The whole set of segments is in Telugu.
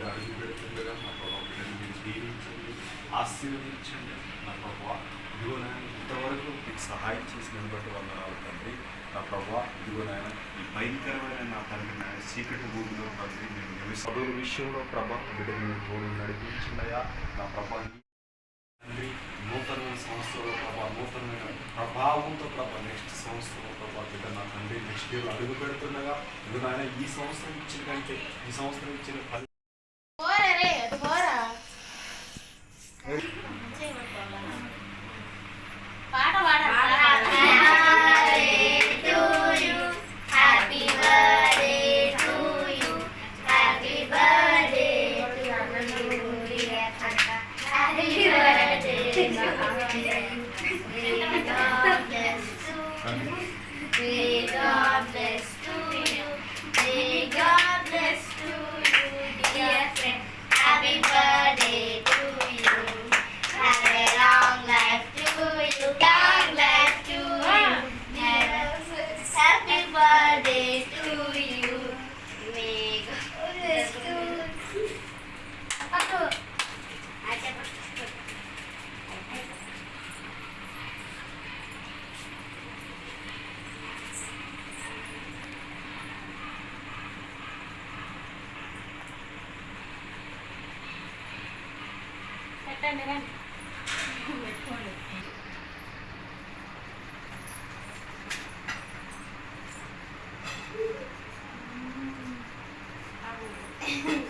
మీరు అడిగి పెడుతుండగా నా ప్రభావ బిడ్డను మీరు దీవించండి ఆశీర్వదించండి నా ప్రభావ ఇదిగో ఇంతవరకు మీకు సహాయం చేసిన బట్టి వందనాలు తండ్రి నా ప్రభావ ఇదిగో నాయన ఈ భయంకరమైన నా తండ్రి నాయన చీకటి భూమిలో తండ్రి నేను నివసి విషయంలో ప్రభా బిడ్డను మీరు తోడు నడిపించిందయా నా ప్రభా తండ్రి నూతనమైన సంవత్సరంలో ప్రభా నూతనమైన ప్రభావంతో ప్రభా నెక్స్ట్ సంవత్సరంలో ప్రభా బిడ్డ నా తండ్రి నెక్స్ట్ ఇయర్ అడుగు పెడుతుండగా ఇది నాయన ఈ సంవత్సరం ఇచ్చిన కంటే ఈ సంవత్సరం ఇచ్చిన birthday to you. May God bless you. పెట్టండి రండి పెట్టుకోండి కొంచెం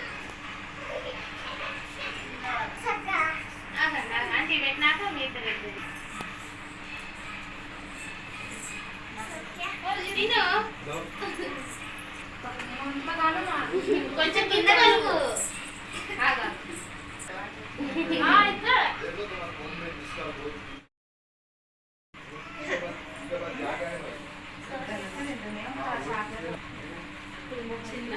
కొంచెం కింద ఇక్కడ చిన్న